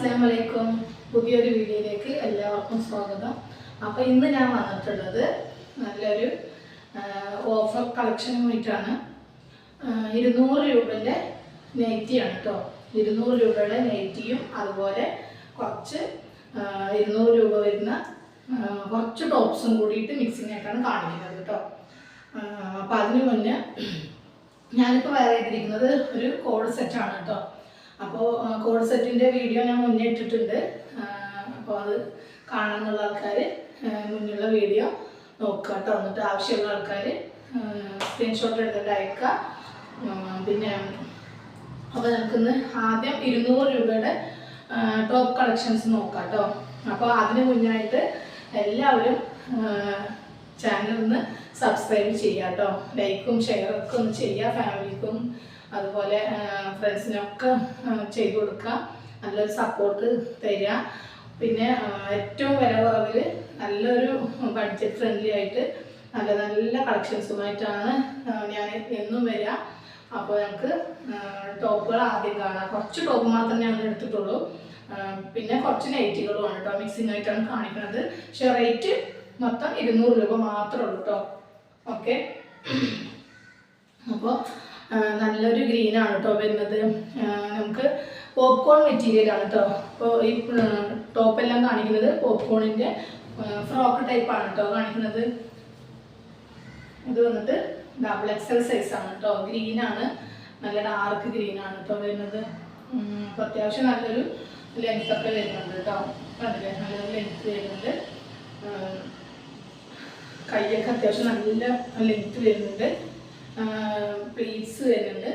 അസ്സാം വലൈക്കും പുതിയൊരു വീഡിയോയിലേക്ക് എല്ലാവർക്കും സ്വാഗതം. അപ്പോൾ ഇന്ന് ഞാൻ വന്നിട്ടുള്ളത് നല്ലൊരു ഓഫർ കളക്ഷനുമായിട്ടാണ് ഇരുന്നൂറ് രൂപന്റെ നെയ്റ്റിയാണ് കേട്ടോ ഇരുന്നൂറ് രൂപയുടെ നെയ്റ്റിയും അതുപോലെ കുറച്ച് ഇരുന്നൂറ് രൂപ വരുന്ന കുറച്ച് ടോപ്സും കൂടിയിട്ട് മിക്സിംഗ് ആയിട്ടാണ് കാണിക്കുന്നത് കേട്ടോ അപ്പോൾ അതിന് മുന്നേ ഞാനിപ്പോൾ വേറെ ചെയ്തിരിക്കുന്നത് ഒരു കോഡ് സെറ്റാണ് കേട്ടോ അപ്പോൾ കോഡ് സെറ്റിന്റെ വീഡിയോ ഞാൻ മുന്നേ ഇട്ടിട്ടുണ്ട്. അപ്പോൾ അത് കാണാനുള്ള ആൾക്കാർ മുന്നുള്ള വീഡിയോ നോക്കുക കേട്ടോ എന്നിട്ട് ആവശ്യമുള്ള ആൾക്കാർ സ്ക്രീൻഷോട്ട് എടുത്തിട്ട് അയക്കുക. പിന്നെ അപ്പോൾ നമുക്കിന്ന് ആദ്യം ഇരുന്നൂറ് രൂപയുടെ ടോപ്പ് കളക്ഷൻസ് നോക്കാം കേട്ടോ അപ്പോൾ അതിന് മുന്നായിട്ട് എല്ലാവരും ചാനൽ ഒന്ന് സബ്സ്ക്രൈബ് ചെയ്യുക കേട്ടോ ലൈക്കും ഷെയറൊക്കെ ഒന്ന് ചെയ്യുക ഫാമിലിക്കും അതുപോലെ ഫ്രണ്ട്സിനൊക്കെ ചെയ്തു കൊടുക്കുക. നല്ലൊരു സപ്പോർട്ട് തരിക. പിന്നെ ഏറ്റവും വില കുറവിൽ നല്ലൊരു ബഡ്ജറ്റ് ഫ്രണ്ട്ലി ആയിട്ട് നല്ല നല്ല കളക്ഷൻസുമായിട്ടാണ് ഞാൻ എന്നും വരിക. അപ്പോൾ ഞങ്ങൾക്ക് ടോപ്പുകൾ ആദ്യം കാണാം. കുറച്ച് ടോപ്പ് മാത്രമേ ഞങ്ങൾ എടുത്തിട്ടുള്ളൂ. പിന്നെ കുറച്ച് നൈറ്റികളുമാണ് കേട്ടോ മിക്സിംഗ് ആയിട്ടാണ് കാണിക്കുന്നത്. പക്ഷെ റേറ്റ് മൊത്തം ഇരുന്നൂറ് രൂപ മാത്രമേ ഉള്ളൂ കേട്ടോ. ഓക്കെ അപ്പോൾ നല്ലൊരു ഗ്രീനാണ് കേട്ടോ വരുന്നത്. നമുക്ക് പോപ്കോൺ മെറ്റീരിയൽ ആണ് കേട്ടോ അപ്പോൾ ഈ ടോപ്പെല്ലാം കാണിക്കുന്നത് പോപ്കോണിന്റെ ഫ്രോക്ക് ടൈപ്പാണ് കേട്ടോ കാണിക്കുന്നത്. ഇത് വന്നിട്ട് ഡബിൾ എക്സൽ സൈസ് ആണ് കേട്ടോ ഗ്രീൻ ആണ്. നല്ല ഡാർക്ക് ഗ്രീൻ ആണ് കേട്ടോ വരുന്നത്. അപ്പോൾ അത്യാവശ്യം നല്ലൊരു ലെങ്ത് ഒക്കെ വരുന്നുണ്ട് കേട്ടോ അതിലെ നല്ലൊരു ലെങ്ത് വരുന്നുണ്ട്. കൈയൊക്കെ അത്യാവശ്യം നല്ല ലെങ്ത് വരുന്നുണ്ട്. പ്ലീറ്റ്സ് വരുന്നുണ്ട്.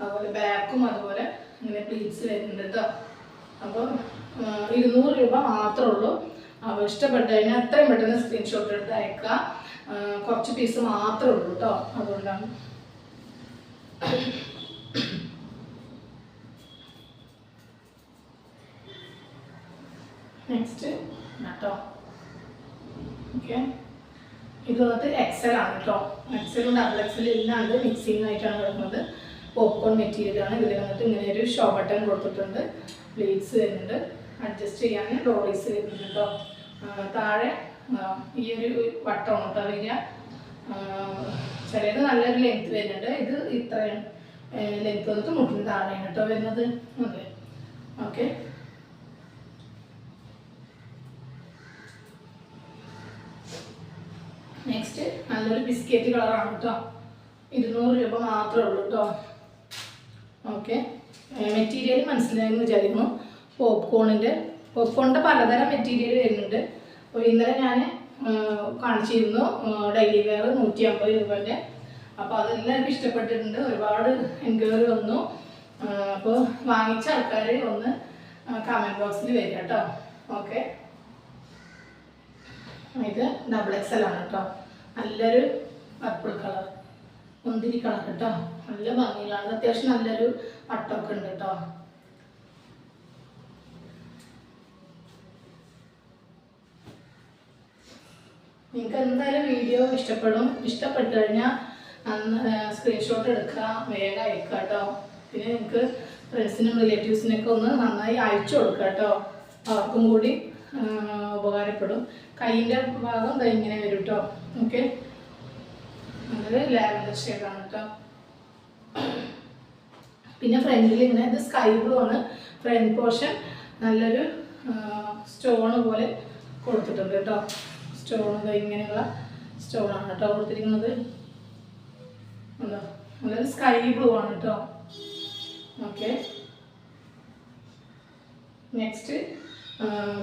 അതുപോലെ ബാക്കും അതുപോലെ ഇങ്ങനെ പ്ലീറ്റ്സ് വരുന്നുണ്ട് കേട്ടോ അപ്പോൾ ഇരുന്നൂറ് രൂപ മാത്രമേ ഉള്ളൂ. അപ്പോൾ ഇഷ്ടപ്പെട്ടു കഴിഞ്ഞാൽ അത്രയും പെട്ടെന്ന് സ്ക്രീൻഷോട്ട് എടുത്ത് അയക്കുക. കുറച്ച് പീസ് മാത്രമേ ഉള്ളൂ കേട്ടോ അതുകൊണ്ടാണ്. നെക്സ്റ്റ് കേട്ടോ ഓക്കെ ഇത് വന്നിട്ട് എക്സൽ ആണ് കേട്ടോ എക്സലും ഡബിൾ എക്സൽ ഇല്ലാണ്ട് മിക്സിങ് ആയിട്ടാണ് വരുന്നത് പോപ്കോൺ മെറ്റീരിയലാണ് ഇതിൽ വന്നിട്ട് ഇങ്ങനെ ഒരു ഷോ ബട്ടൺ കൊടുത്തിട്ടുണ്ട്. പ്ലേറ്റ്സ് വരുന്നുണ്ട്. അഡ്ജസ്റ്റ് ചെയ്യാൻ ഡോറീസ് വരുന്നുണ്ട് കേട്ടോ താഴെ ഈ ഒരു വട്ടമാണ് കേട്ടോ വരിക ചിലത് നല്ലൊരു ലെങ്ത് വരുന്നുണ്ട്. ഇത് ഇത്രയും ലെങ്ത് വന്നിട്ട് മുട്ടിന് താഴെയാണ് കേട്ടോ വരുന്നത്. അതെ. ഓക്കെ നെക്സ്റ്റ് നല്ലൊരു ബിസ്ക്കറ്റ് കളറാണ് കേട്ടോ ഇരുന്നൂറ് രൂപ മാത്രമേ ഉള്ളൂ കേട്ടോ ഓക്കെ മെറ്റീരിയൽ മനസ്സിലായെന്ന് വിചാരിക്കുന്നു. പോപ്കോണിന്റെ പോപ്കോണിന്റെ പലതരം മെറ്റീരിയൽ വരുന്നുണ്ട്. അപ്പോൾ ഇന്നലെ ഞാൻ കാണിച്ചിരുന്നു ഡെയിലി വെയർ നൂറ്റി അമ്പത് രൂപന്റെ അപ്പോൾ അതെല്ലാവർക്കും ഇഷ്ടപ്പെട്ടിട്ടുണ്ട്. ഒരുപാട് എൻക്വയറി വന്നു. അപ്പോൾ വാങ്ങിച്ച ആൾക്കാർ ഒന്ന് കമന്റ് ബോക്സിൽ വരിക കേട്ടോ ഓക്കെ ഇത് ഡബിൾ എക്സൽ ആണ് കേട്ടോ നല്ലൊരു പർപ്പിൾ കളർ മുന്തിരി കളർ കേട്ടോ നല്ല ഭംഗിയിലാണ്. അത്യാവശ്യം നല്ലൊരു പട്ടമൊക്കെ ഉണ്ട് കേട്ടോ നിങ്ങൾക്ക് എന്തായാലും വീഡിയോ ഇഷ്ടപ്പെടും. ഇഷ്ടപ്പെട്ടു കഴിഞ്ഞാൽ സ്ക്രീൻഷോട്ട് എടുക്കുക. വേഗം അയക്കുക കേട്ടോ പിന്നെ നിങ്ങൾക്ക് ഫ്രണ്ട്സിനും റിലേറ്റീവ്സിനൊക്കെ ഒന്ന് നന്നായി അയച്ചു കൊടുക്കുക കേട്ടോ അവർക്കും കൂടി ഉപകാരപ്പെടും. കൈയിന്റെ ഭാഗം ദാ ഇങ്ങനെ വരും കേട്ടോ ഓക്കെ. അത് ലാവൻഡർ ഷെയ്ഡാണ് കേട്ടോ പിന്നെ ഫ്രണ്ടിൽ ഇങ്ങനെ ഇത് സ്കൈ ബ്ലൂ ആണ്. ഫ്രണ്ട് പോർഷൻ നല്ലൊരു സ്റ്റോൺ പോലെ കൊടുത്തിട്ടുണ്ട് കേട്ടോ സ്റ്റോൺ ഇങ്ങനെയുള്ള സ്റ്റോണാണ് കേട്ടോ കൊടുത്തിരിക്കുന്നത്. ഉണ്ടോ? നല്ലൊരു സ്കൈ ബ്ലൂ ആണ് കേട്ടോ ഓക്കെ. നെക്സ്റ്റ്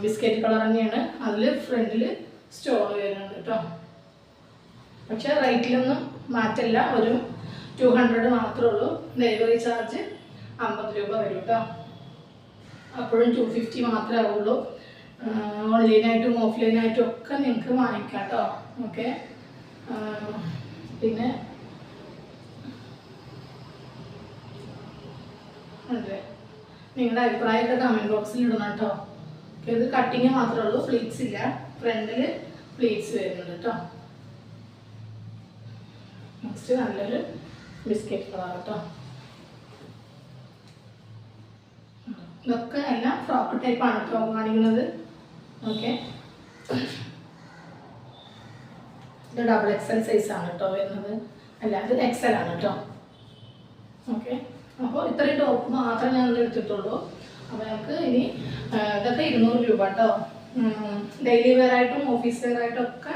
ബിസ്ക്കറ്റ് കളർ തന്നെയാണ്. അതിൽ ഫ്രണ്ടിൽ സ്റ്റോൺ വരുന്നുണ്ട് കേട്ടോ പക്ഷേ റേറ്റിലൊന്നും മാറ്റല്ല. ഒരു ടു ഹൺഡ്രഡ് മാത്രമേ ഉള്ളൂ. ഡെലിവറി ചാർജ് അമ്പത് രൂപ വരും കേട്ടോ അപ്പോഴും ടു ഫിഫ്റ്റി മാത്രമേ ആവുള്ളൂ. ഓൺലൈനായിട്ടും ഓഫ്ലൈനായിട്ടും ഒക്കെ നിങ്ങൾക്ക് വാങ്ങിക്കാം കേട്ടോ ഓക്കെ? പിന്നെ നിങ്ങളുടെ അഭിപ്രായമൊക്കെ കമന്റ് ബോക്സിൽ ഇടണം കേട്ടോ ഇത് കട്ടിങ് മാത്രമേ ഉള്ളൂ. ഫ്ലീറ്റ്സ് ഇല്ല. ഫ്രണ്ടിൽ ഫ്ലീറ്റ്സ് വരുന്നുണ്ട് കേട്ടോ നെക്സ്റ്റ് നല്ലൊരു ബിസ്ക്കറ്റ് കളർ കേട്ടോ ഇതൊക്കെ എല്ലാം ഫ്രോക്ക് ടൈപ്പാണ് കേട്ടോ കാണിക്കുന്നത്. ഓക്കെ ഇത് ഡബിൾ എക്സൽ ആണ് കേട്ടോ വരുന്നത്. അല്ല ഇത് എക്സൽ ആണ് കേട്ടോ ഓക്കെ അപ്പോൾ ഇത്രയും ടോപ്പ് മാത്രമേ ഞാൻ എടുത്തിട്ടുള്ളൂ. അപ്പോൾ നമുക്ക് ഇനി ഇതൊക്കെ ഇരുന്നൂറ് രൂപ കേട്ടോ ഡെയിലി വെയർ ആയിട്ടും ഓഫീസ് വെയർ ആയിട്ടും ഒക്കെ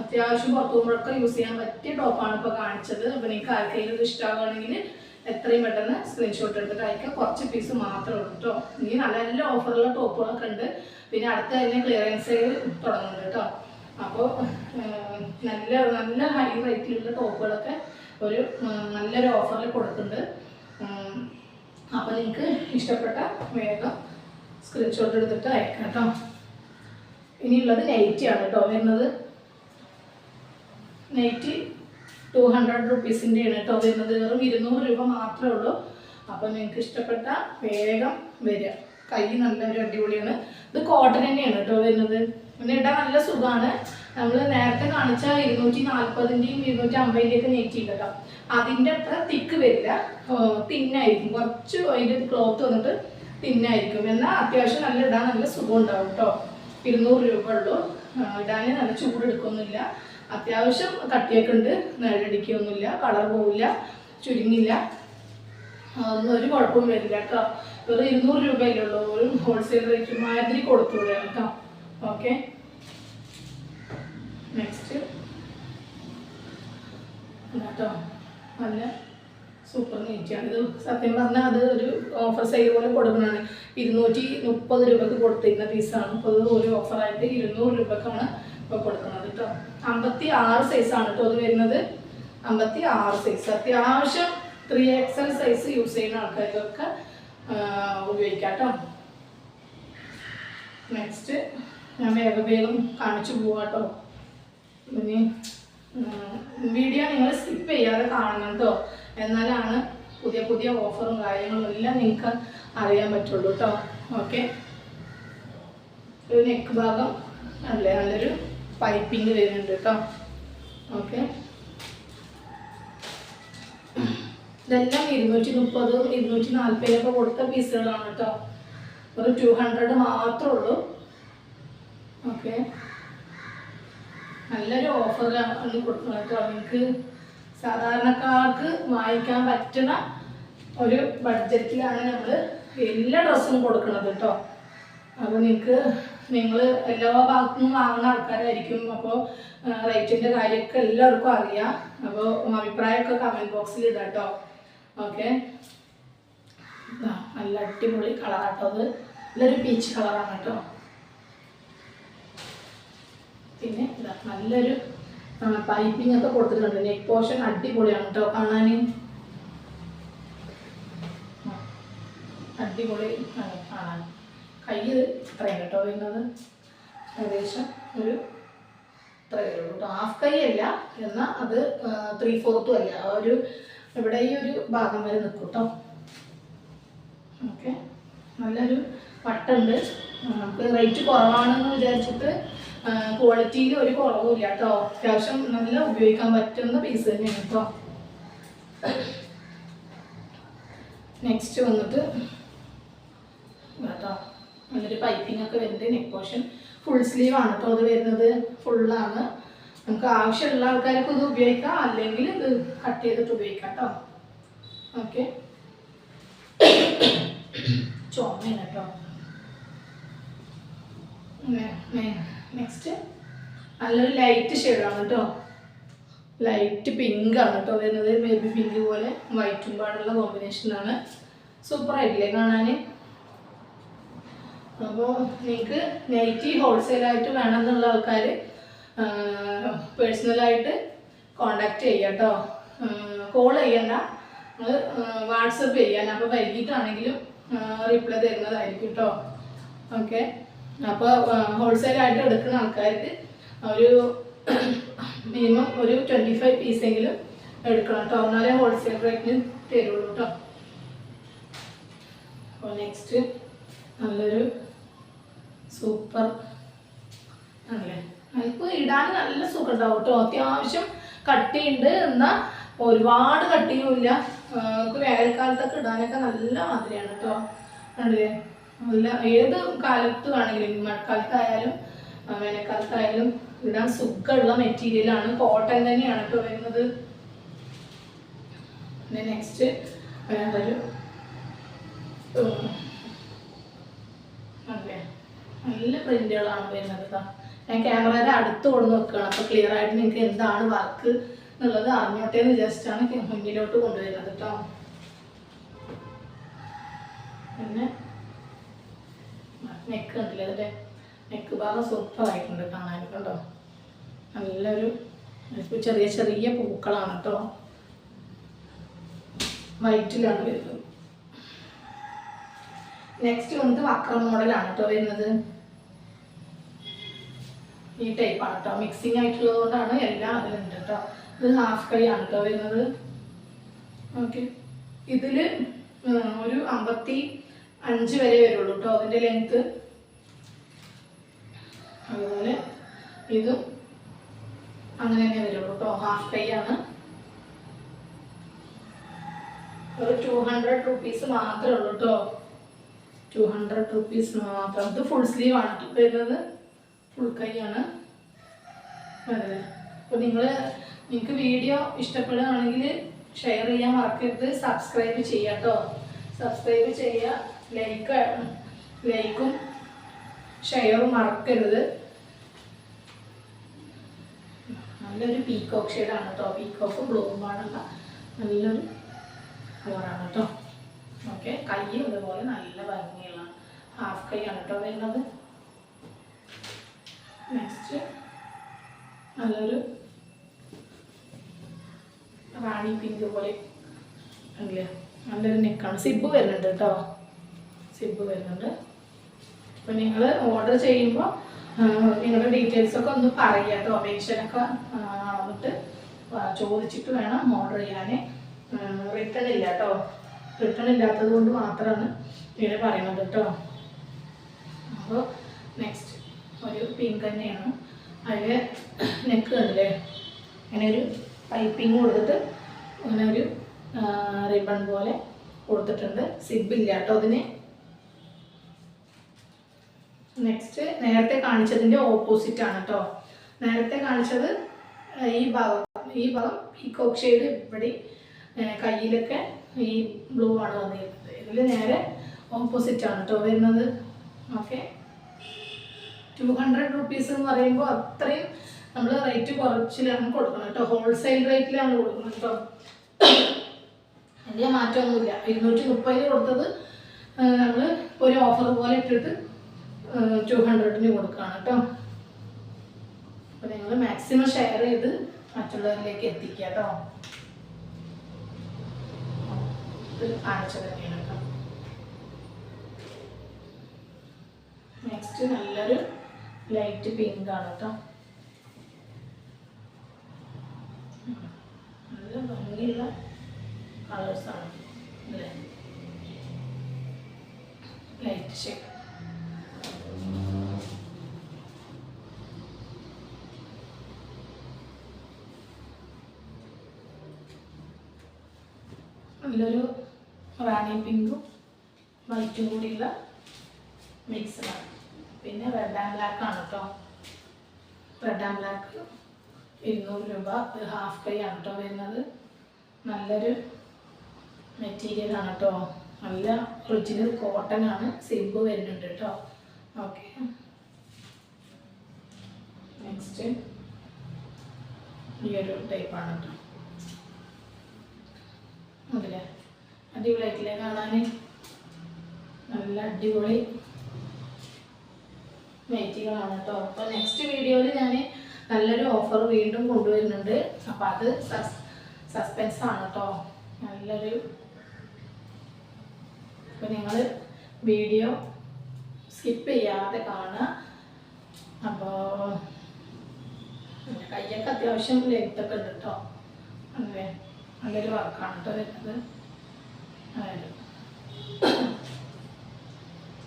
അത്യാവശ്യം പുറത്തു പോകുമ്പോഴൊക്കെ യൂസ് ചെയ്യാൻ പറ്റിയ ടോപ്പാണ് ഇപ്പോൾ കാണിച്ചത്. അപ്പോൾ നിങ്ങൾക്ക് ആർക്കെങ്കിലും ഇത് ഇഷ്ടമാവുകയാണെങ്കിൽ എത്രയും പെട്ടെന്ന് സ്ക്രീൻഷോട്ട് എടുത്തിട്ട് അയക്കാം. കുറച്ച് പീസ് മാത്രമേ ഉള്ളൂ കേട്ടോ ഇനി നല്ല നല്ല ഓഫറുള്ള ടോപ്പുകളൊക്കെ ഉണ്ട്. പിന്നെ അടുത്ത തന്നെ ക്ലിയറൻസ് തുടങ്ങുന്നുണ്ട് കേട്ടോ അപ്പോൾ നല്ല നല്ല ഹൈ റേറ്റിലുള്ള ടോപ്പുകളൊക്കെ ഒരു നല്ലൊരു ഓഫറിൽ കൊടുക്കുന്നുണ്ട്. അപ്പോൾ നിങ്ങൾക്ക് ഇഷ്ടപ്പെട്ട വേഗം സ്ക്രീൻഷോട്ട് എടുത്തിട്ട് അയക്കാം കേട്ടോ ഇനിയുള്ളത് ആണ് കേട്ടോ വരുന്നത്. നൈറ്റി ടു ഹൺഡ്രഡ് റുപ്പീസിന്റെയാണ് കേട്ടോ വരുന്നത്. വെറും ഇരുന്നൂറ് രൂപ മാത്രമേ ഉള്ളൂ. അപ്പോൾ നിങ്ങൾക്ക് ഇഷ്ടപ്പെട്ട വേഗം വരിക. കൈ നല്ലൊരു അടിപൊളിയാണ്. ഇത് കോട്ടൺ തന്നെയാണ് കേട്ടോ വരുന്നത്. പിന്നെ ഇടാൻ നല്ല സുഖമാണ് നമ്മൾ നേരത്തെ കാണിച്ച ഇരുന്നൂറ്റി നാൽപ്പതിന്റെയും ഇരുന്നൂറ്റി അമ്പതിന്റെയും ഒക്കെ നെറ്റി കേട്ടോ അതിന്റെ അത്ര തിക്ക് വരില്ല. തിന്നായിരിക്കും. കുറച്ച് അതിന്റെ ക്ലോത്ത് വന്നിട്ട് തിന്നായിരിക്കും. എന്നാൽ അത്യാവശ്യം നല്ല ഇടാൻ നല്ല സുഖം ഉണ്ടാവും കേട്ടോ ഇരുന്നൂറ് രൂപ ഉള്ളൂ. ഇടാൻ നല്ല ചൂടെടുക്കൊന്നുമില്ല അത്യാവശ്യം കട്ടിയൊക്കെ ഉണ്ട്. നേടടിക്കൊന്നുമില്ല കളർ പോവില്ല. ചുരുങ്ങില്ല. ഒന്നും ഒരു കുഴപ്പവും വരില്ല കേട്ടോ വെറും ഇരുന്നൂറ് രൂപയല്ലേ ഉള്ളൂ. ഒരു ഹോൾസെയിൽ റേറ്റ് മാതിരി കൊടുത്തുകൂടെ കേട്ടോ ഓക്കെ? നെക്സ്റ്റ് കേട്ടോ നല്ല സൂപ്പർ നീറ്റാണ് ഇത് സത്യം പറഞ്ഞാൽ അത് ഒരു ഓഫർ സെയിൽ പോലെ കൊടുക്കുന്നതാണ്. ഇരുന്നൂറ്റി മുപ്പത് രൂപക്ക് കൊടുത്തിരുന്ന പീസാണ് ഇപ്പോൾ ഇത് ഒരു ഓഫറായിട്ട് ഇരുന്നൂറ് രൂപക്കാണ് ഇപ്പോൾ കൊടുക്കുന്നത് കേട്ടോ അമ്പത്തി ആറ് സൈസാണ് കേട്ടോ അത് വരുന്നത്. അമ്പത്തി ആറ് സൈസ് അത്യാവശ്യം ത്രീ എക്സൽ സൈസ് യൂസ് ചെയ്യുന്ന ആൾക്കാർക്കൊക്കെ ഉപയോഗിക്കാം കേട്ടോ നെക്സ്റ്റ് ഞാൻ വേഗം വേഗം കാണിച്ചു പോവാട്ടോ. ഇനി വീഡിയോ നിങ്ങൾ സ്കിപ്പ് ചെയ്യാതെ കാണണം കേട്ടോ എന്നാലാണ് പുതിയ പുതിയ ഓഫറും കാര്യങ്ങളും എല്ലാം നിങ്ങൾക്ക് അറിയാൻ പറ്റുള്ളൂ കേട്ടോ ഓക്കെ ഒരു നെക്ക് ഭാഗം നല്ല നല്ലൊരു പൈപ്പിംഗ് വരുന്നുണ്ട് കേട്ടോ ഓക്കെ ഇതെല്ലാം ഇരുന്നൂറ്റി മുപ്പതും ഇരുന്നൂറ്റി നാൽപ്പതിലൊക്കെ കൊടുത്ത പീസുകളാണ് കേട്ടോ ഒരു ടു ഹൺഡ്രഡ് മാത്രമേ ഉള്ളൂ. ഓക്കെ നല്ലൊരു ഓഫർ ഓഫറാണ് കൊടുക്കണം കേട്ടോ. നിങ്ങൾക്ക് സാധാരണക്കാർക്ക് വാങ്ങിക്കാൻ പറ്റുന്ന ഒരു ബഡ്ജറ്റിലാണ് നമ്മൾ എല്ലാ ഡ്രസ്സും കൊടുക്കുന്നത് കേട്ടോ. അപ്പോൾ നിങ്ങൾക്ക് നിങ്ങൾ എല്ലാ ഭാഗത്തു നിന്നും വാങ്ങുന്ന ആൾക്കാരായിരിക്കും. അപ്പോൾ റേറ്റിന്റെ കാര്യമൊക്കെ എല്ലാവർക്കും അറിയാം. അപ്പോൾ അഭിപ്രായമൊക്കെ കമന്റ് ബോക്സിൽ ഇടാം കേട്ടോ. ഓക്കെ. നല്ല അടിപൊളി കളറാട്ടോ അത്. നല്ലൊരു പീച്ച് കളറാണ് കേട്ടോ. പിന്നെ നല്ലൊരു പൈപ്പിംഗ് ഒക്കെ കൊടുത്തിട്ടുണ്ട്. നെക്ക് പോർഷൻ അടിപൊളിയാണ് കേട്ടോ കാണാൻ. അടിപൊളി കാണാൻ. കൈ ഇത്രയും കേട്ടോ വരുന്നത്. ഏകദേശം ഒരു ഇത്രയേ ഉള്ളൂ ഹാഫ് കൈ അല്ല എന്നാൽ അത് ത്രീ ഫോർത്തും അല്ല. ഒരു ഇവിടെ ഈ ഒരു ഭാഗം വരെ നിൽക്കും കേട്ടോ ഓക്കെ നല്ലൊരു പട്ടുണ്ട് നമുക്ക് റേറ്റ് കുറവാണെന്ന് വിചാരിച്ചിട്ട് ക്വാളിറ്റിയിൽ ഒരു കുറവുമില്ല കേട്ടോ അത്യാവശ്യം നല്ല ഉപയോഗിക്കാൻ പറ്റുന്ന പീസ് തന്നെയാണ് കേട്ടോ നെക്സ്റ്റ് വന്നിട്ട് കേട്ടോ നല്ലൊരു പൈപ്പിംഗ് ഒക്കെ വരുന്നുണ്ട്. നെക്ക് പോർഷൻ ഫുൾ സ്ലീവ് ആണ് കേട്ടോ അത് വരുന്നത്. ഫുള്ളാണ് നമുക്ക് ആവശ്യമുള്ള ആൾക്കാർക്ക് ഇത് ഉപയോഗിക്കാം. അല്ലെങ്കിൽ ഇത് കട്ട് ചെയ്തിട്ട് ഉപയോഗിക്കാം കേട്ടോ ഓക്കെ ചുമയാണ് കേട്ടോ നെക്സ്റ്റ് നല്ലൊരു ലൈറ്റ് ഷെയ്ഡാണ് കേട്ടോ. ലൈറ്റ് പിങ്ക് ആണ് കേട്ടോ. വരുന്നത് ബേബി പിങ്ക് പോലെ വൈറ്റും പാടുള്ള കോമ്പിനേഷനാണ് സൂപ്പർ ആയിട്ടില്ലേ കാണാൻ? അപ്പോൾ നിങ്ങൾക്ക് നൈറ്റി ഹോൾസെയിലായിട്ട് വേണമെന്നുള്ള ആൾക്കാർ പേഴ്സണലായിട്ട് കോണ്ടാക്ട് ചെയ്യാം കേട്ടോ. കോൾ ചെയ്യണ്ട. നിങ്ങൾ വാട്സപ്പ് ചെയ്യാൻ അപ്പോൾ വൈകിട്ടാണെങ്കിലും റിപ്ലൈ തരുന്നതായിരിക്കും കേട്ടോ. ഓക്കെ അപ്പോൾ ഹോൾസെയിലായിട്ട് എടുക്കുന്ന ആൾക്കാർക്ക് ഒരു മിനിമം ഒരു ട്വന്റി ഫൈവ് പീസെങ്കിലും എടുക്കണം കേട്ടോ. എന്നാലേ ഹോൾസെയിൽ റേറ്റിന് തരുള്ളൂ കേട്ടോ. അപ്പോൾ നെക്സ്റ്റ് നല്ലൊരു സൂപ്പർ അല്ലേ? നമുക്ക് ഇടാൻ നല്ല സുഖം ഉണ്ടാവും കേട്ടോ. അത്യാവശ്യം കട്ടിയുണ്ട്. എന്നാൽ ഒരുപാട് കട്ടിയുമില്ല. നമുക്ക് വേനൽക്കാലത്തൊക്കെ ഇടാനൊക്കെ നല്ല മാതിരിയാണ് കേട്ടോ. കണ്ടില്ലേ? നല്ല ഏത് കാലത്ത് വേണമെങ്കിലും മഴക്കാലത്തായാലും വേനൽക്കാലത്തായാലും ഇടാൻ സുഖമുള്ള മെറ്റീരിയലാണ് കോട്ടൺ തന്നെയാണ് ഇപ്പോൾ വരുന്നത്. നെക്സ്റ്റ് വേറൊരു അതെ നല്ല പ്രിന്റുകളാണ് വരുന്നത് ഞാൻ ക്യാമറയുടെ അടുത്ത് കൊണ്ടു വെക്കുകയാണ്. അപ്പോൾ ക്ലിയർ ആയിട്ട് നിങ്ങൾക്ക് എന്താണ് വർക്ക് എന്നുള്ളത് അറിഞ്ഞോട്ടെ എന്ന് വിചാരിച്ചിട്ടാണ് മുന്നിലോട്ട് കൊണ്ടുവരുന്നത് കേട്ടോ പിന്നെ നെക്ക് കണ്ടില്ല? അതിന്റെ നെക്ക് ഭാഗം സൂപ്പർ ആയിട്ടുണ്ട് കാണാൻ കണ്ടോ? നല്ലൊരു ചെറിയ ചെറിയ പൂക്കളാണ് കേട്ടോ. വൈറ്റിലാണ് വരുന്നത്. നെക്സ്റ്റ് വന്നത് വക്ര മോഡലാണ് കേട്ടോ വരുന്നത്. ഈ ടൈപ്പാണ് കേട്ടോ. മിക്സിങ് ആയിട്ടുള്ളത് കൊണ്ടാണ് എല്ലാം അതിലുണ്ട് കേട്ടോ. ഇത് ഹാഫ് കൈ ആണ് കേട്ടോ വരുന്നത്. ഓക്കെ ഇതിൽ ഒരു അമ്പത്തി അഞ്ച് വരെ വരുള്ളൂ കേട്ടോ അതിന്റെ ലെങ്ത്ത് അതുപോലെ ഇതും അങ്ങനെ തന്നെ വരുള്ളൂ കേട്ടോ ഹാഫ് കൈ ആണ്. ഒരു ടു ഹൺഡ്രഡ് റുപ്പീസ് മാത്രമേ ഉള്ളൂ കേട്ടോ ടു ഹൺഡ്രഡ് റുപ്പീസ് മാത്രം. ഇത് ഫുൾ സ്ലീവ് ആണ്. വരുന്നത് ഫുൾ കൈയാണ് അതെ. അപ്പോൾ നിങ്ങൾ നിങ്ങൾക്ക് വീഡിയോ ഇഷ്ടപ്പെടുകയാണെങ്കിൽ ഷെയർ ചെയ്യാൻ മറക്കരുത്. സബ്സ്ക്രൈബ് ചെയ്യാം കേട്ടോ സബ്സ്ക്രൈബ് ചെയ്യുക ലൈക്ക് ലൈക്കും ഷെയറും മറക്കരുത്. നല്ലൊരു പീക്കോക്ക് ഷെയ്ഡാണ് കേട്ടോ പീക്കോക്ക് ബ്ലൂമാണല്ല നല്ലൊരു കളറാണ് കേട്ടോ ഓക്കെ കൈ ഇതുപോലെ നല്ല ഭംഗിയുള്ള ഹാഫ് കൈയാണ് കേട്ടോ വരുന്നത് നെക്സ്റ്റ് നല്ലൊരു റാണി പിങ്ക് പോലെ അല്ലേ? നല്ലൊരു നെക്കാണ് സിബ് വരുന്നുണ്ട് കേട്ടോ സിബ് വരുന്നുണ്ട്. അപ്പം നിങ്ങൾ ഓർഡർ ചെയ്യുമ്പോൾ നിങ്ങളുടെ ഡീറ്റെയിൽസ് ഒക്കെ ഒന്ന് പറയുക കേട്ടോ. അപേക്ഷനൊക്കെ വന്നിട്ട് ചോദിച്ചിട്ട് വേണം ഓർഡർ ചെയ്യാൻ റിട്ടേൺ ഇല്ല കേട്ടോ. റിട്ടേൺ ഇല്ലാത്തത് കൊണ്ട് മാത്രമാണ് ഇങ്ങനെ പറയുന്നത് കേട്ടോ. അപ്പോൾ നെക്സ്റ്റ് ഒരു പിങ്ക് തന്നെയാണ്. അതിൽ നെക്ക് കണ്ടില്ലേ? അങ്ങനെ ഒരു പൈപ്പിംഗ് കൊടുത്തിട്ട് അങ്ങനെ ഒരു റിബൺ പോലെ കൊടുത്തിട്ടുണ്ട്. സിബ് ഇല്ല കേട്ടോ അതിന് നെക്സ്റ്റ് നേരത്തെ കാണിച്ചതിന്റെ ഓപ്പോസിറ്റ് ആണ് കേട്ടോ നേരത്തെ കാണിച്ചത് ഈ ഭാഗം ഈ ഭാഗം ഈ ഷെയ്ഡ് ഇവിടെ കയ്യിലൊക്കെ ഈ ബ്ലൂ ആണ് വന്നിരുന്നത്. ഇതിൽ നേരെ ഓപ്പോസിറ്റ് ആണ് കേട്ടോ വരുന്നത്. ഓക്കെ ടു ഹൺഡ്രഡ് റുപ്പീസ് എന്ന് പറയുമ്പോൾ അത്രയും നമ്മൾ റേറ്റ് കുറച്ചിലാണ് കൊടുക്കുന്നത് കേട്ടോ ഹോൾസെയിൽ റേറ്റിലാണ് കൊടുക്കുന്നത് കേട്ടോ വലിയ മാറ്റമൊന്നുമില്ല. ഇരുന്നൂറ്റി മുപ്പതിൽ കൊടുത്തത് നമ്മൾ ഒരു ഓഫർ പോലെ ഇട്ടിട്ട് ടു ഹൺഡ്രഡിന് കൊടുക്കുകയാണ് കേട്ടോ. അപ്പോൾ നിങ്ങൾ മാക്സിമം ഷെയർ ചെയ്ത് മറ്റുള്ളവരിലേക്ക് എത്തിക്കുക കേട്ടോ. കാണിച്ചത് തന്നെയാണ് കേട്ടോ. നെക്സ്റ്റ് നല്ലൊരു ലൈറ്റ് പിങ്ക് ആണ് കേട്ടോ. നല്ല ഭംഗിയുള്ള കളേഴ്സാണ് അല്ലേ ലൈറ്റ് ഷെയ്ഡ് നല്ലൊരു റാണി പിങ്കും വൈറ്റും കൂടിയുള്ള മിക്സഡാണ്. പിന്നെ റെഡ് ആൻഡ് ബ്ലാക്ക് ആണ് കേട്ടോ റെഡ് ആൻഡ് ബ്ലാക്ക് ഇരുന്നൂറ് രൂപ. ഹാഫ് കൈ ആണ് കേട്ടോ വരുന്നത്. നല്ലൊരു മെറ്റീരിയൽ ആണ് കേട്ടോ നല്ല ഒറിജിനൽ കോട്ടൺ ആണ്. സിബ് വരുന്നുണ്ട് കേട്ടോ ഓക്കെ നെക്സ്റ്റ് ഈ ഒരു ടൈപ്പാണ് കേട്ടോ അതില്ലേ അടിപൊളിയായിട്ടില്ലേ കാണാൻ നല്ല അടിപൊളി നൈറ്റികളാണ് കേട്ടോ. അപ്പോൾ നെക്സ്റ്റ് വീഡിയോയിൽ ഞാൻ നല്ലൊരു ഓഫർ വീണ്ടും കൊണ്ടുവരുന്നുണ്ട്. അപ്പോൾ അത് സസ് സസ്പെൻസ് ആണ് കേട്ടോ. നല്ലൊരു അപ്പോൾ നിങ്ങൾ വീഡിയോ സ്കിപ്പ് ചെയ്യാതെ കാണുക. അപ്പോൾ കയ്യൊക്കെ അത്യാവശ്യം ലെങ്ത്തൊക്കെ ഉണ്ട് കേട്ടോ. അങ്ങനെ നല്ലൊരു വർക്കാണ് കേട്ടോ വരുന്നത്.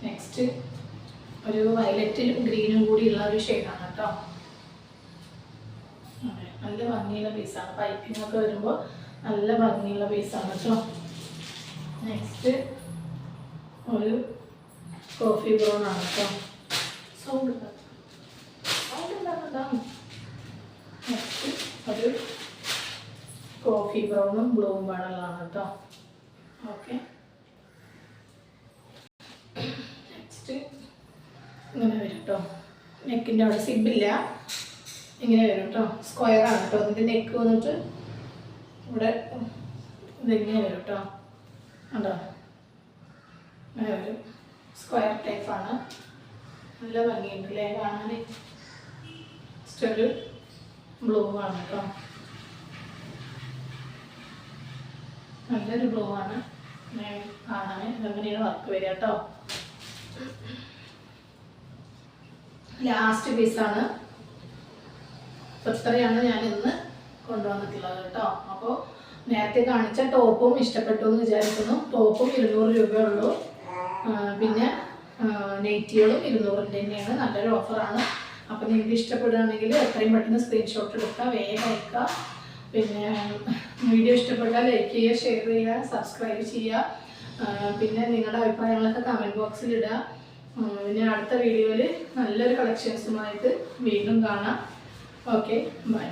നെക്സ്റ്റ് ഒരു വയലറ്റിലും ഗ്രീനും കൂടിയുള്ള ഒരു ഷെയ്ഡാണ് കേട്ടോ നല്ല ഭംഗിയുള്ള പീസാണ് പൈപ്പിംഗ് ഒക്കെ വരുമ്പോൾ നല്ല ഭംഗിയുള്ള പീസാണ് കേട്ടോ നെക്സ്റ്റ് ഒരു കോഫി ബ്രൗൺ ആണ് കേട്ടോ സൗണ്ട് സൗണ്ട് ഉണ്ടാക്കുന്നതാണ് നെക്സ്റ്റ് ഒരു കോഫി ബ്രൗണും ബ്ലൂവും വേണമുള്ളതാണ് കേട്ടോ. ഓക്കെ. നെക്സ്റ്റ് ഇങ്ങനെ വരും കേട്ടോ. നെക്കിന്റെ അവിടെ സിബില്ല ഇങ്ങനെ വരും കേട്ടോ. സ്ക്വയർ ആണ് കേട്ടോ. ഇതിന്റെ നെക്ക് വന്നിട്ട് ഇവിടെ ഇതിങ്ങനെ വരും കേട്ടോ. ഉണ്ടോ അങ്ങനെ വരും. സ്ക്വയർ ടൈപ്പാണ് നല്ല ഭംഗിയുണ്ട് അല്ലേ കാണാൻ ജസ്റ്റ് ഒരു ബ്ലൂ ആണ് കേട്ടോ. നല്ലൊരു ബ്ലൂ ആണ്. കാണാൻ ഇതെങ്ങനെയാണ് വർക്ക് വരിക കേട്ടോ ലാസ്റ്റ് പീസാണ് അപ്പോൾ ഇത്രയാണ് ഞാൻ ഇന്ന് കൊണ്ടുവന്നിട്ടുള്ളത് കേട്ടോ അപ്പോൾ നേരത്തെ കാണിച്ച ടോപ്പും ഇഷ്ടപ്പെട്ടു എന്ന് വിചാരിക്കുന്നു. ടോപ്പും ഇരുന്നൂറ് രൂപയുള്ളൂ പിന്നെ നെയ്റ്റികളും ഇരുന്നൂറിന്റെ തന്നെയാണ്. നല്ലൊരു ഓഫറാണ് അപ്പോൾ നിങ്ങൾക്ക് ഇഷ്ടപ്പെടുകയാണെങ്കിൽ എത്രയും പെട്ടെന്ന് സ്ക്രീൻഷോട്ട് എടുക്കുക വേഗം അയക്കുക. പിന്നെ വീഡിയോ ഇഷ്ടപ്പെട്ടാൽ ലൈക്ക് ചെയ്യുക ഷെയർ ചെയ്യുക സബ്സ്ക്രൈബ് ചെയ്യുക. പിന്നെ നിങ്ങളുടെ അഭിപ്രായങ്ങളൊക്കെ കമന്റ് ബോക്സിൽ ഇടുക. പിന്നെ അടുത്ത വീഡിയോയിൽ നല്ലൊരു കളക്ഷൻസുമായിട്ട് വീണ്ടും കാണാം. Okay bye